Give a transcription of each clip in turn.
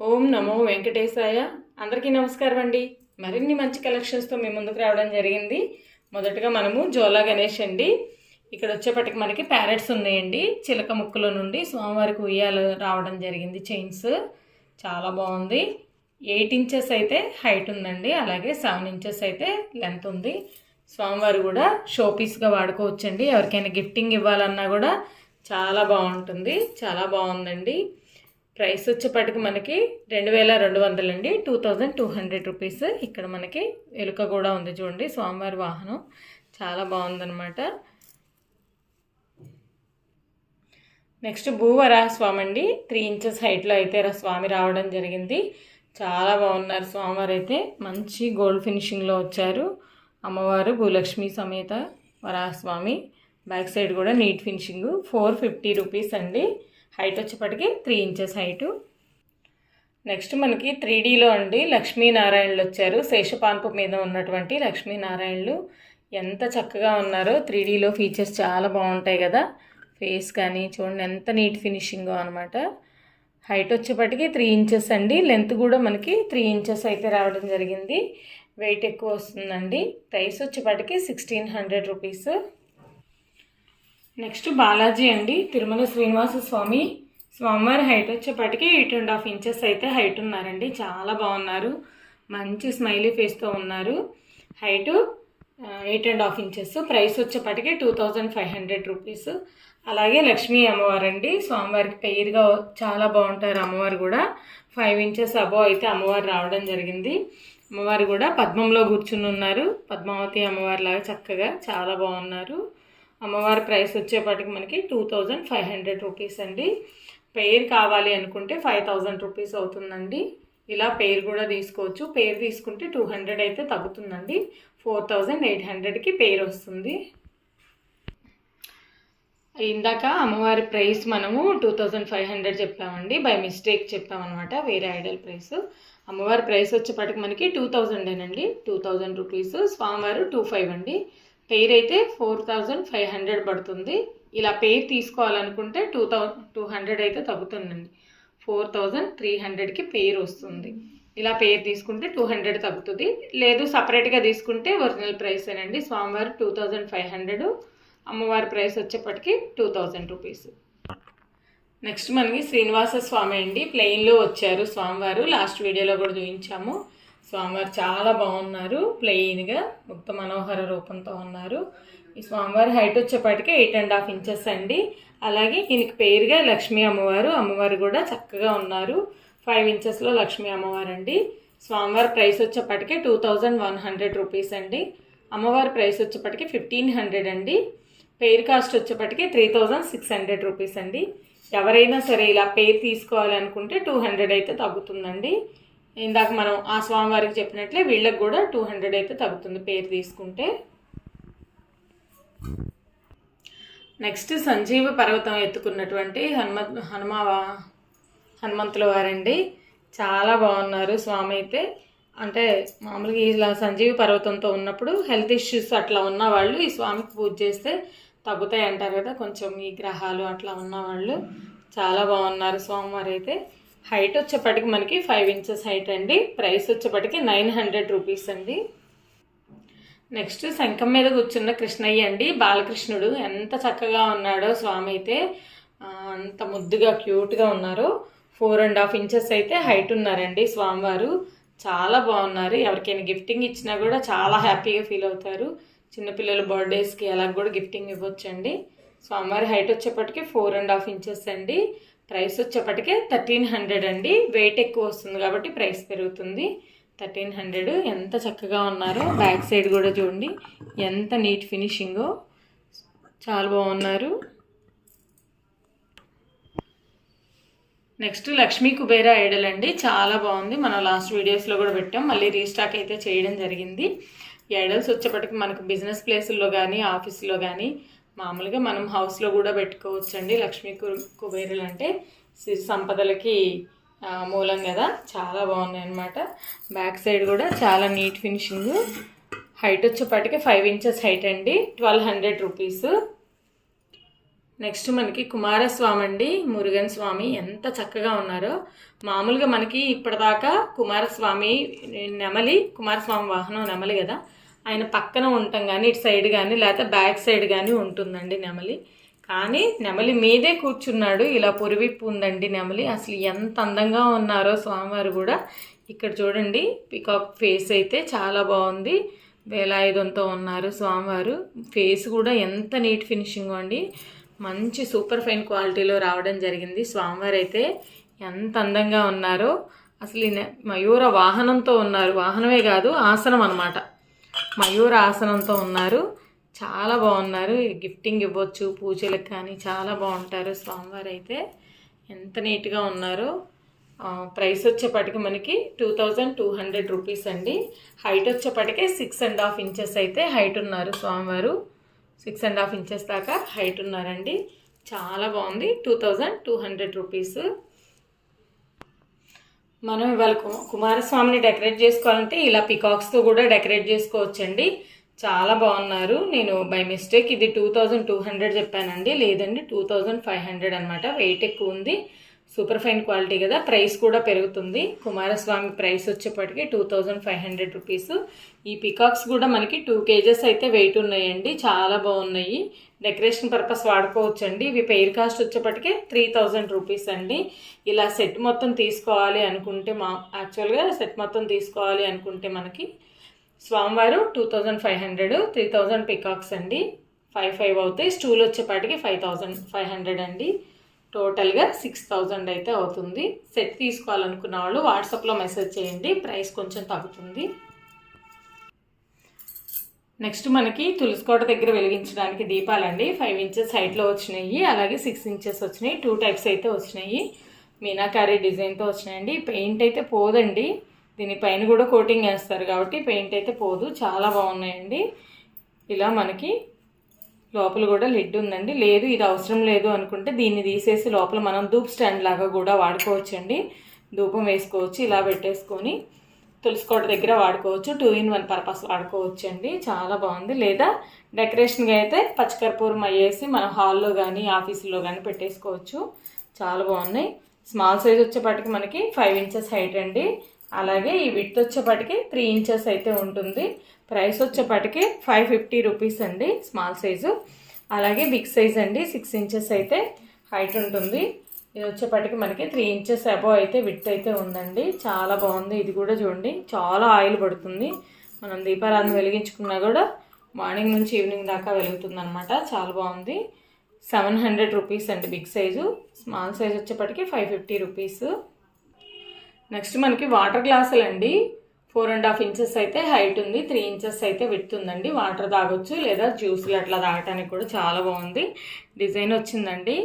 ఓం నమో వెంకటేశాయ. అందరికీ నమస్కారం అండి. మరిన్ని మంచి కలెక్షన్స్తో మీ ముందుకు రావడం జరిగింది. మొదటగా మనము జోలా గణేష్ అండి. ఇక్కడ వచ్చేపటికి మనకి ప్యారెట్స్ ఉన్నాయండి. చిలక ముక్కలో నుండి స్వామివారికి ఉయ్యాలు రావడం జరిగింది చైన్స్. చాలా బాగుంది. ఎయిట్ ఇంచెస్ అయితే హైట్ ఉందండి. అలాగే సెవెన్ ఇంచెస్ అయితే లెంత్ ఉంది. స్వామివారు కూడా షోపీస్గా వాడుకోవచ్చండి. ఎవరికైనా గిఫ్టింగ్ ఇవ్వాలన్నా కూడా చాలా బాగుంటుంది. చాలా బాగుందండి. ప్రైస్ వచ్చేపటికి మనకి రెండు వేల రెండు వందలు అండి two thousand two hundred rupees ఇక్కడ మనకి ఎలుక కూడా ఉంది చూడండి. స్వామివారి వాహనం. చాలా బాగుందనమాట నెక్స్ట్ భూవరాహ స్వామి అండి త్రీ ఇంచెస్ హైట్లో అయితే రా స్వామి రావడం జరిగింది. చాలా బాగున్నారు స్వామివారు అయితే మంచి గోల్డ్ ఫినిషింగ్లో వచ్చారు. అమ్మవారు భూలక్ష్మి సమేత వరాహస్వామి. బ్యాక్ సైడ్ కూడా neat finishing. Four fifty rupees అండి. హైట్ వచ్చేప్పటికి త్రీ ఇంచెస్ హైటు. నెక్స్ట్ మనకి త్రీ డీలో అండి లక్ష్మీనారాయణలు వచ్చారు. శేషపాన్పు మీద ఉన్నటువంటి లక్ష్మీనారాయణలు ఎంత చక్కగా ఉన్నారో. త్రీ డీలో ఫీచర్స్ చాలా బాగుంటాయి కదా. ఫేస్ కానీ చూడండి ఎంత నీట్ ఫినిషింగో అనమాట హైట్ వచ్చేప్పటికి త్రీ ఇంచెస్ అండి. లెంత్ కూడా మనకి త్రీ ఇంచెస్ అయితే రావడం జరిగింది. వెయిట్ ఎక్కువ వస్తుందండి. ప్రైస్ వచ్చేప్పటికి sixteen hundred rupees. Next Balaji అండి తిరుమల శ్రీనివాస స్వామి. స్వామివారి హైట్ వచ్చేప్పటికి ఎయిట్ అండ్ హాఫ్ ఇంచెస్ అయితే హైట్ ఉన్నారండి. చాలా బాగున్నారు. మంచి స్మైలీ ఫేస్తో ఉన్నారు. Height eight and half inches. Price వచ్చేప్పటికి two thousand five hundred rupees. అలాగే లక్ష్మీ అమ్మవారు అండి. స్వామివారికి పెయిర్గా చాలా బాగుంటారు అమ్మవారు కూడా. ఫైవ్ ఇంచెస్ అబో అయితే అమ్మవారు రావడం జరిగింది. అమ్మవారు కూడా పద్మంలో కూర్చుని ఉన్నారు. పద్మావతి అమ్మవారి లాగా చక్కగా చాలా బాగున్నారు. అమ్మవారి ప్రైస్ వచ్చేపాటికి మనకి two thousand five hundred rupees అండి. పేర్ కావాలి అనుకుంటే ఫైవ్ థౌజండ్ రూపీస్ అవుతుందండి. ఇలా పేర్ కూడా తీసుకోవచ్చు. పేరు తీసుకుంటే టూ హండ్రెడ్ అయితే తగ్గుతుందండి. ఫోర్ థౌజండ్ ఎయిట్ హండ్రెడ్కి పేరు వస్తుంది. ఇందాక అమ్మవారి ప్రైస్ మనము టూ థౌజండ్ ఫైవ్ హండ్రెడ్ చెప్పామండి. బై మిస్టేక్ చెప్పామన్నమాట. వేరే ఐడల్ ప్రైస్. అమ్మవారి ప్రైస్ వచ్చేపాటికి మనకి టూ థౌజండేనండి. Two thousand rupees. స్వామివారు టూ ఫైవ్ అండి. పెయిర్ అయితే ఫోర్ థౌజండ్ ఫైవ్ హండ్రెడ్ పడుతుంది. ఇలా పెయిర్ తీసుకోవాలనుకుంటే టూ థౌ టూ హండ్రెడ్ అయితే తగ్గుతుందండి. ఫోర్ థౌజండ్ త్రీ హండ్రెడ్కి పెయిర్ వస్తుంది. ఇలా పేరు తీసుకుంటే టూ హండ్రెడ్ తగ్గుతుంది. లేదు సపరేట్గా తీసుకుంటే ఒరిజినల్ ప్రైసేనండి. స్వామివారు టూ థౌజండ్ ఫైవ్ హండ్రెడ్ అమ్మవారి ప్రైస్ వచ్చేప్పటికి టూ థౌజండ్ రూపీస్. నెక్స్ట్ మనకి శ్రీనివాస స్వామి అండి. ప్లెయిన్లో వచ్చారు స్వామివారు. లాస్ట్ వీడియోలో కూడా చూపించాము. స్వామివారు చాలా బాగున్నారు ప్లెయిన్గా ముక్త మనోహర రూపంతో ఉన్నారు. ఈ స్వామివారి హైట్ వచ్చేపాటికి ఎయిట్ అండ్ హాఫ్ ఇంచెస్ అండి. అలాగే ఈయనకి పేరుగా లక్ష్మీ అమ్మవారు అమ్మవారు కూడా చక్కగా ఉన్నారు. ఫైవ్ ఇంచెస్లో లక్ష్మీ అమ్మవారు అండి స్వామివారి ప్రైస్ వచ్చేప్పటికి two thousand one hundred rupees అండి. అమ్మవారి ప్రైస్ వచ్చేప్పటికి ఫిఫ్టీన్ హండ్రెడ్ అండి. పేర్ కాస్ట్ వచ్చేప్పటికి three thousand six hundred rupees అండి. ఎవరైనా సరే ఇలా పేరు తీసుకోవాలనుకుంటే టూ హండ్రెడ్ అయితే తగ్గుతుందండి. ఇందాక మనం ఆ స్వామివారికి చెప్పినట్లే వీళ్ళకి కూడా టూ హండ్రెడ్ అయితే తగ్గుతుంది పేరు తీసుకుంటే. నెక్స్ట్ సంజీవ పర్వతం ఎత్తుకున్నటువంటి హనుమ హనుమా హనుమంతుల వారండి. చాలా బాగున్నారు స్వామి అయితే. అంటే మామూలుగా ఇలా సంజీవ పర్వతంతో ఉన్నప్పుడు హెల్త్ ఇష్యూస్ అట్లా ఉన్న వాళ్ళు ఈ స్వామికి పూజ చేస్తే తగ్గుతాయి అంటారు కదా కొంచెం ఈ గ్రహాలు అట్లా ఉన్నవాళ్ళు. చాలా బాగున్నారు స్వామివారు అయితే. హైట్ వచ్చేప్పటికి మనకి ఫైవ్ ఇంచెస్ హైట్ అండి. ప్రైస్ వచ్చేప్పటికి నైన్ హండ్రెడ్ రూపీస్ అండి. నెక్స్ట్ శంఖం మీద కూర్చున్న కృష్ణయ్య అండి. బాలకృష్ణుడు ఎంత చక్కగా ఉన్నాడో స్వామి అయితే అంత ముద్దుగా క్యూట్గా ఉన్నారు. ఫోర్ అండ్ హాఫ్ ఇంచెస్ అయితే హైట్ ఉన్నారండి స్వామివారు. చాలా బాగున్నారు. ఎవరికైనా గిఫ్టింగ్ ఇచ్చినా కూడా చాలా హ్యాపీగా ఫీల్ అవుతారు. చిన్నపిల్లల బర్త్డేస్కి అలా కూడా గిఫ్టింగ్ ఇవ్వచ్చండి. స్వామివారి హైట్ వచ్చేప్పటికి ఫోర్ అండ్ హాఫ్ ఇంచెస్ అండి. ప్రైస్ వచ్చేప్పటికే థర్టీన్ హండ్రెడ్ అండి. వెయిట్ ఎక్కువ వస్తుంది కాబట్టి ప్రైస్ పెరుగుతుంది. Thirteen hundred. ఎంత చక్కగా ఉన్నారో బ్యాక్ సైడ్ కూడా చూడండి. ఎంత నీట్ ఫినిషింగ్. చాలా బాగున్నారు. నెక్స్ట్ లక్ష్మీ కుబేర ఐడల్ అండి. చాలా బాగుంది. మనం లాస్ట్ వీడియోస్లో కూడా పెట్టాం. మళ్ళీ రీస్టాక్ అయితే చేయడం జరిగింది. ఈ ఐడల్స్ వచ్చేప్పటికి మనకు బిజినెస్ ప్లేసుల్లో కానీ ఆఫీస్లో కానీ మామూలుగా మనం హౌస్లో కూడా పెట్టుకోవచ్చండి. లక్ష్మీ కు కుబేరులు అంటే సిరి సంపదలకి మూలం కదా. చాలా బాగున్నాయి అనమాట బ్యాక్ సైడ్ కూడా చాలా నీట్ ఫినిషింగ్ హైట్ వచ్చేపాటికి ఫైవ్ ఇంచెస్ హైట్ అండి. ట్వెల్వ్ హండ్రెడ్ రూపీస్ నెక్స్ట్ మనకి కుమారస్వామి అండి మురుగన్ స్వామి. ఎంత చక్కగా ఉన్నారో. మామూలుగా మనకి ఇప్పటిదాకా కుమారస్వామి నెమలి కుమారస్వామి వాహనం నెమలి కదా. ఆయన పక్కన ఉండటం కానీ ఇటు సైడ్ కానీ లేకపోతే బ్యాక్ సైడ్ కానీ ఉంటుందండి నెమలి. కానీ నెమలి మీదే కూర్చున్నాడు ఇలా పొరివిప్పు ఉందండి నెమలి. అసలు ఎంత అందంగా ఉన్నారో స్వామివారు కూడా. ఇక్కడ చూడండి పికాక్ ఫేస్ అయితే చాలా బాగుంది. వేలాయుధంతో ఉన్నారు స్వామివారు. ఫేస్ కూడా ఎంత నీట్ ఫినిషింగ్ అండి. మంచి సూపర్ ఫైన్ క్వాలిటీలో రావడం జరిగింది. స్వామివారు అయితే ఎంత అందంగా ఉన్నారో. అసలు నె- మయూర వాహనంతో ఉన్నారు. వాహనమే కాదు ఆసనం అన్నమాట. మయూర ఆసనంతో ఉన్నారు. చాలా బాగున్నారు. గిఫ్టింగ్ ఇవ్వచ్చు పూజలకు కానీ చాలా బాగుంటారు స్వామివారు అయితే ఎంత నీట్గా ఉన్నారో. ప్రైస్ వచ్చేపటికి మనకి two thousand two hundred rupees అండి. హైట్ వచ్చేప్పటికే సిక్స్ అండ్ హాఫ్ ఇంచెస్ అయితే హైట్ ఉన్నారు స్వామివారు. సిక్స్ అండ్ హాఫ్ ఇంచెస్ దాకా హైట్ ఉన్నారండి. చాలా బాగుంది. Two thousand two hundred rupees. మనం ఇవాళ కుమారస్వామిని డెకరేట్ చేసుకోవాలంటే ఇలా పికాక్స్తో కూడా డెకరేట్ చేసుకోవచ్చండి. చాలా బాగున్నారు. నేను బై మిస్టేక్ ఇది టూ థౌజండ్ టూ హండ్రెడ్ చెప్పానండి. లేదండి టూ థౌజండ్ ఫైవ్ హండ్రెడ్ అనమాట వెయిట్ ఎక్కువ ఉంది. సూపర్ ఫైన్ క్వాలిటీ కదా ప్రైస్ కూడా పెరుగుతుంది. కుమారస్వామి ప్రైస్ వచ్చేప్పటికి two thousand five hundred rupees. ఈ పికాక్స్ కూడా మనకి టూ కేజెస్ అయితే వెయిట్ ఉన్నాయండి చాలా బాగున్నాయి. డెకరేషన్ పర్పస్ వాడుకోవచ్చండి. ఇవి పెయిర్ కాస్ట్ వచ్చేప్పటికే త్రీ థౌజండ్ రూపీస్ అండి. ఇలా సెట్ మొత్తం తీసుకోవాలి అనుకుంటే మా యాక్చువల్గా సెట్ మొత్తం తీసుకోవాలి అనుకుంటే మనకి స్వామివారు two thousand five hundred three thousand peacocks అండి. ఫైవ్ ఫైవ్ అవుతాయి స్టూల్ వచ్చేపాటికి ఫైవ్ థౌజండ్ ఫైవ్ హండ్రెడ్ అండి. టోటల్గా సిక్స్ థౌజండ్ అయితే అవుతుంది. సెట్ తీసుకోవాలనుకున్న వాళ్ళు వాట్సాప్లో మెసేజ్ చేయండి. ప్రైస్ కొంచెం తగ్గుతుంది. నెక్స్ట్ మనకి తులసికోట దగ్గర వెలిగించడానికి దీపాలండి. ఫైవ్ ఇంచెస్ హైట్లో వచ్చినాయి. అలాగే సిక్స్ ఇంచెస్ వచ్చినాయి. టూ టైప్స్ అయితే వచ్చినాయి. మీనాకారీ డిజైన్తో వచ్చినాయండి. పెయింట్ అయితే పోదండి. దీనిపైన కూడా కోటింగ్ వేస్తారు కాబట్టి పెయింట్ అయితే పోదు. చాలా బాగున్నాయండి. ఇలా మనకి లోపల కూడా లిడ్ ఉందండి. లేదు ఇది అవసరం లేదు అనుకుంటే దీన్ని తీసేసి లోపల మనం ధూప్ స్టాండ్ లాగా కూడా వాడుకోవచ్చండి. ధూపం వేసుకోవచ్చు ఇలా పెట్టేసుకొని తులసికోట దగ్గర వాడుకోవచ్చు టూ ఇన్ వన్ పర్పస్ వాడుకోవచ్చు అండి చాలా బాగుంది. లేదా డెకరేషన్గా అయితే పచ్చకర్పూరం అయ్యేసి మన హాల్లో కానీ ఆఫీసులో కానీ పెట్టేసుకోవచ్చు. చాలా బాగున్నాయి. స్మాల్ సైజ్ వచ్చేపాటికి మనకి ఫైవ్ ఇంచెస్ హైట్ అండి. అలాగే ఈ విత్ వచ్చేపాటికి త్రీ ఇంచెస్ అయితే ఉంటుంది. ప్రైస్ వచ్చేపాటికి ఫైవ్ ఫిఫ్టీ రూపీస్ అండి స్మాల్ సైజు అలాగే బిగ్ సైజ్ అండి సిక్స్ ఇంచెస్ అయితే హైట్ ఉంటుంది. ఇది వచ్చేపాటికి మనకి త్రీ ఇంచెస్ అబవ్ అయితే విత్ అయితే ఉందండి. చాలా బాగుంది. ఇది కూడా చూడండి. చాలా ఆయిల్ పడుతుంది. మనం దీపారాధన వెలిగించుకున్నా కూడా మార్నింగ్ నుంచి ఈవినింగ్ దాకా వెలుగుతుంది అనమాట చాలా బాగుంది. సెవెన్ హండ్రెడ్ రూపీస్ అండి బిగ్ సైజు స్మాల్ సైజ్ వచ్చేప్పటికి ఫైవ్ ఫిఫ్టీ రూపీస్ నెక్స్ట్ మనకి వాటర్ గ్లాసులు అండి. ఫోర్ అండ్ హాఫ్ ఇంచెస్ అయితే హైట్ ఉంది. త్రీ ఇంచెస్ అయితే విడుతుందండి ఉందండి. వాటర్ తాగొచ్చు లేదా జ్యూస్లు అట్లా తాగటానికి కూడా చాలా బాగుంది. డిజైన్ వచ్చిందండి.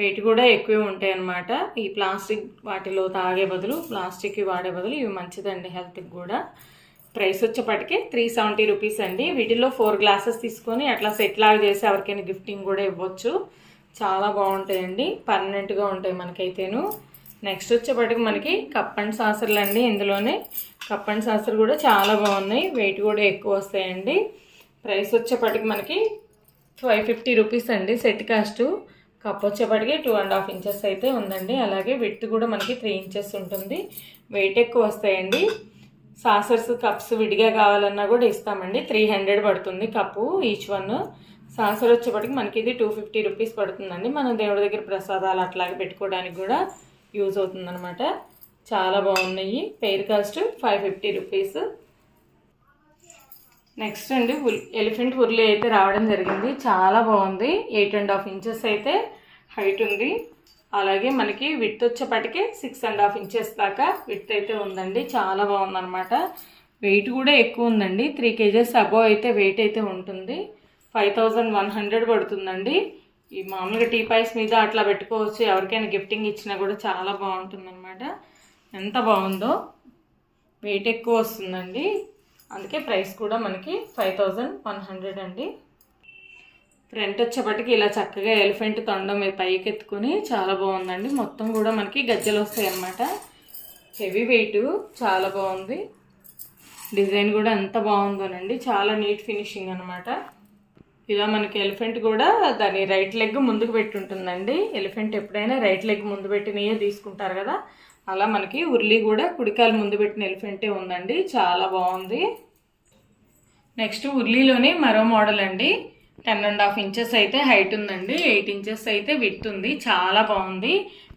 వెయిట్ కూడా ఎక్కువే ఉంటాయి అన్నమాట. ఈ ప్లాస్టిక్ వాటిలో తాగే బదులు ప్లాస్టిక్ వాడే బదులు ఇవి మంచిదండి హెల్త్కి కూడా. ప్రైస్ వచ్చేప్పటికి త్రీ సెవెంటీ రూపీస్ అండి. వీటిలో ఫోర్ గ్లాసెస్ తీసుకొని అట్లా సెట్ లాగా చేసి ఎవరికైనా గిఫ్టింగ్ కూడా ఇవ్వచ్చు. చాలా బాగుంటాయండి. పర్మనెంట్గా ఉంటాయి మనకైతేను. నెక్స్ట్ వచ్చేప్పటికి మనకి కప్ అండ్ సాసర్లు అండి ఇందులోనే కప్ అండ్ సాసర్ కూడా చాలా బాగున్నాయి. వెయిట్ కూడా ఎక్కువ వస్తాయండి. ప్రైస్ వచ్చేప్పటికి మనకి ఫైవ్ ఫిఫ్టీ రూపీస్ అండి. సెట్ కాస్ట్ కప్ వచ్చేప్పటికి టూ అండ్ హాఫ్ ఇంచెస్ అయితే ఉందండి. అలాగే విత్ కూడా మనకి త్రీ ఇంచెస్ ఉంటుంది. వెయిట్ ఎక్కువ వస్తాయండి. సాసర్స్ కప్స్ విడిగా కావాలన్నా కూడా ఇస్తామండి. త్రీ హండ్రెడ్ పడుతుంది కప్పు ఈచ్ వన్ సాసర్ వచ్చేప్పటికి మనకి ఇది టూ ఫిఫ్టీ రూపీస్ పడుతుందండి. మనం దేవుడి దగ్గర ప్రసాదాలు అట్లాగే పెట్టుకోవడానికి కూడా యూజ్ అవుతుందనమాట చాలా బాగున్నాయి. Pair cost five fifty rupees. Next అండి ఉల్ ఎలిఫెంట్ ఉర్లి అయితే రావడం జరిగింది. చాలా బాగుంది. ఎయిట్ అండ్ హాఫ్ ఇంచెస్ అయితే హైట్ ఉంది. అలాగే మనకి విత్ వచ్చేపటికి సిక్స్ అండ్ హాఫ్ ఇంచెస్ దాకా విత్ అయితే ఉందండి. చాలా బాగుందనమాట వెయిట్ కూడా ఎక్కువ ఉందండి. త్రీ కేజెస్ అబోవ్ అయితే వెయిట్ అయితే ఉంటుంది. ఫైవ్ థౌజండ్ వన్ హండ్రెడ్ పడుతుందండి. ఈ మామూలుగా టీ పైస్ మీద అట్లా పెట్టుకోవచ్చు. ఎవరికైనా గిఫ్టింగ్ ఇచ్చినా కూడా చాలా బాగుంటుందన్నమాట. ఎంత బాగుందో. వెయిట్ ఎక్కువ వస్తుందండి. అందుకే ప్రైస్ కూడా మనకి ఫైవ్ థౌజండ్ వన్ హండ్రెడ్ అండి. ఫ్రంట్ వచ్చేపటికి ఇలా చక్కగా ఎలిఫెంట్ తొండం పైకి ఎత్తుకుని చాలా బాగుందండి. మొత్తం కూడా మనకి గజ్జలు వస్తాయి అన్నమాట హెవీ వెయిట్ చాలా బాగుంది. డిజైన్ కూడా ఎంత బాగుందోనండి. చాలా నీట్ ఫినిషింగ్ అనమాట ఇలా మనకి ఎలిఫెంట్ కూడా దాని రైట్ లెగ్ ముందుకు పెట్టుంటుందండి. ఎలిఫెంట్ ఎప్పుడైనా రైట్ లెగ్ ముందు పెట్టినయే తీసుకుంటారు కదా. అలా మనకి ఉర్లీ కూడా కుడికాలు ముందు పెట్టిన ఎలిఫెంటే ఉందండి. చాలా బాగుంది. నెక్స్ట్ ఉర్లీలోనే మరో మోడల్ అండి. టెన్ అండ్ హాఫ్ ఇంచెస్ అయితే హైట్ ఉందండి. ఎయిట్ ఇంచెస్ అయితే విత్ ఉంది. చాలా బాగుంది.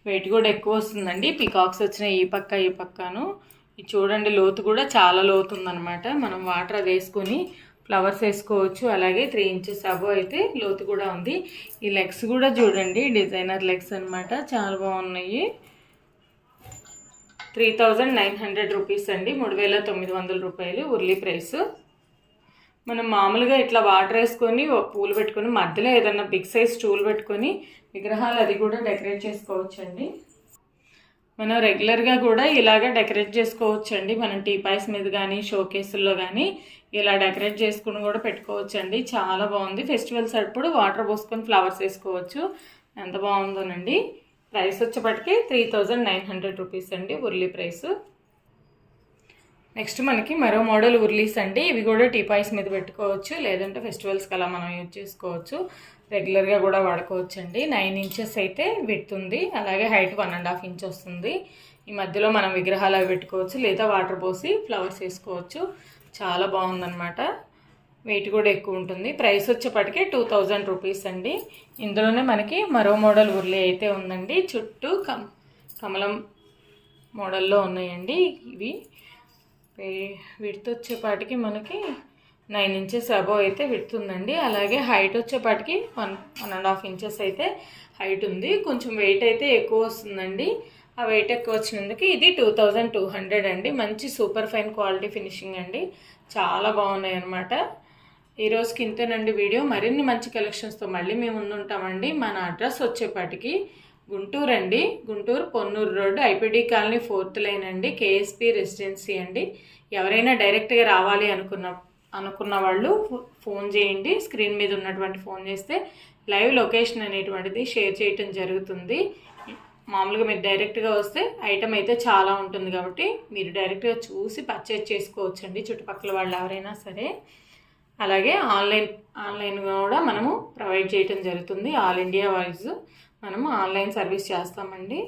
వెయిట్ కూడా ఎక్కువ వస్తుందండి. పికాక్స్ వచ్చినాయి ఈ పక్క ఈ పక్కను. ఇది చూడండి లోతు కూడా చాలా లోతు ఉందన్నమాట. మనం వాటర్ అది వేసుకొని ఫ్లవర్స్ వేసుకోవచ్చు. అలాగే త్రీ ఇంచెస్ అబో అయితే లోతు కూడా ఉంది. ఈ లెగ్స్ కూడా చూడండి డిజైనర్ లెగ్స్ అన్నమాట. చాలా బాగున్నాయి. Three thousand nine hundred rupees అండి. మూడు వేల తొమ్మిది వందల రూపాయలు ఉర్లీ ప్రైస్. మనం మామూలుగా ఇట్లా వాటర్ వేసుకొని పూలు పెట్టుకొని మధ్యలో ఏదన్నా బిగ్ సైజ్ స్టూల్ పెట్టుకొని విగ్రహాలు అది కూడా డెకరేట్ చేసుకోవచ్చండి. మనం రెగ్యులర్గా కూడా ఇలాగ డెకరేట్ చేసుకోవచ్చండి. మనం టీ పాయస్ మీద కానీ షో కేసుల్లో కానీ ఇలా డెకరేట్ చేసుకుని కూడా పెట్టుకోవచ్చు అండి చాలా బాగుంది. ఫెస్టివల్స్ అప్పుడు వాటర్ పోసుకొని ఫ్లవర్స్ వేసుకోవచ్చు. ఎంత బాగుందోనండి. ప్రైస్ వచ్చేప్పటికి three thousand nine hundred rupees అండి ఉర్లీ ప్రైస్. నెక్స్ట్ మనకి మరో మోడల్ ఉర్లీస్ అండి. ఇవి కూడా టీపాయ్స్ మీద పెట్టుకోవచ్చు. లేదంటే ఫెస్టివల్స్కి అలా మనం యూజ్ చేసుకోవచ్చు. రెగ్యులర్గా కూడా వాడుకోవచ్చు అండి నైన్ ఇంచెస్ అయితే పెడుతుంది అలాగే height one and half inch వస్తుంది. ఈ మధ్యలో మనం విగ్రహాలు అవి పెట్టుకోవచ్చు. లేదా వాటర్ పోసి ఫ్లవర్స్ వేసుకోవచ్చు. చాలా బాగుందన్నమాట. వెయిట్ కూడా ఎక్కువ ఉంటుంది. ప్రైస్ వచ్చేప్పటికే టూ థౌజండ్ రూపీస్ అండి. ఇందులోనే మనకి మరో మోడల్ ఉర్లీ అయితే ఉందండి. చుట్టూ కమ్ కమలం మోడల్లో ఉన్నాయండి ఇవి. విడత్ వచ్చేపాటికి మనకి నైన్ ఇంచెస్ అబోవ్ అయితే విడుతుందండి అలాగే హైట్ వచ్చేపాటికి one one and half inches అయితే హైట్ ఉంది. కొంచెం వెయిట్ అయితే ఎక్కువ వస్తుందండి. ఆ వెయిట్ ఎక్కువ వచ్చినందుకు ఇది టూ థౌజండ్ టూ హండ్రెడ్ అండి. మంచి సూపర్ ఫైన్ క్వాలిటీ ఫినిషింగ్ అండి. చాలా బాగున్నాయి అనమాట ఈరోజుకి ఇంతేనండి వీడియో. మరిన్ని మంచి కలెక్షన్స్తో మళ్ళీ మేము ముందుంటామండి. మన అడ్రస్ వచ్చేపాటికి గుంటూరు అండి. Guntur Ponnur road IPD colony fourth line అండి. కేఎస్పి రెసిడెన్సీ అండి. ఎవరైనా డైరెక్ట్గా రావాలి అనుకున్న అనుకున్న వాళ్ళు ఫోన్ చేయండి. స్క్రీన్ మీద ఉన్నటువంటి ఫోన్ చేస్తే లైవ్ లొకేషన్ అనేటువంటిది షేర్ చేయటం జరుగుతుంది. మామూలుగా మీరు డైరెక్ట్గా వస్తే ఐటమ్ అయితే చాలా ఉంటుంది కాబట్టి మీరు డైరెక్ట్గా చూసి పర్చేజ్ చేసుకోవచ్చండి చుట్టుపక్కల వాళ్ళు ఎవరైనా సరే. అలాగే ఆన్లైన్ ఆన్లైన్ కూడా మనము ప్రొవైడ్ చేయటం జరుగుతుంది. ఆల్ ఇండియా వైజ్ మనము ఆన్లైన్ సర్వీస్ చేస్తామండి.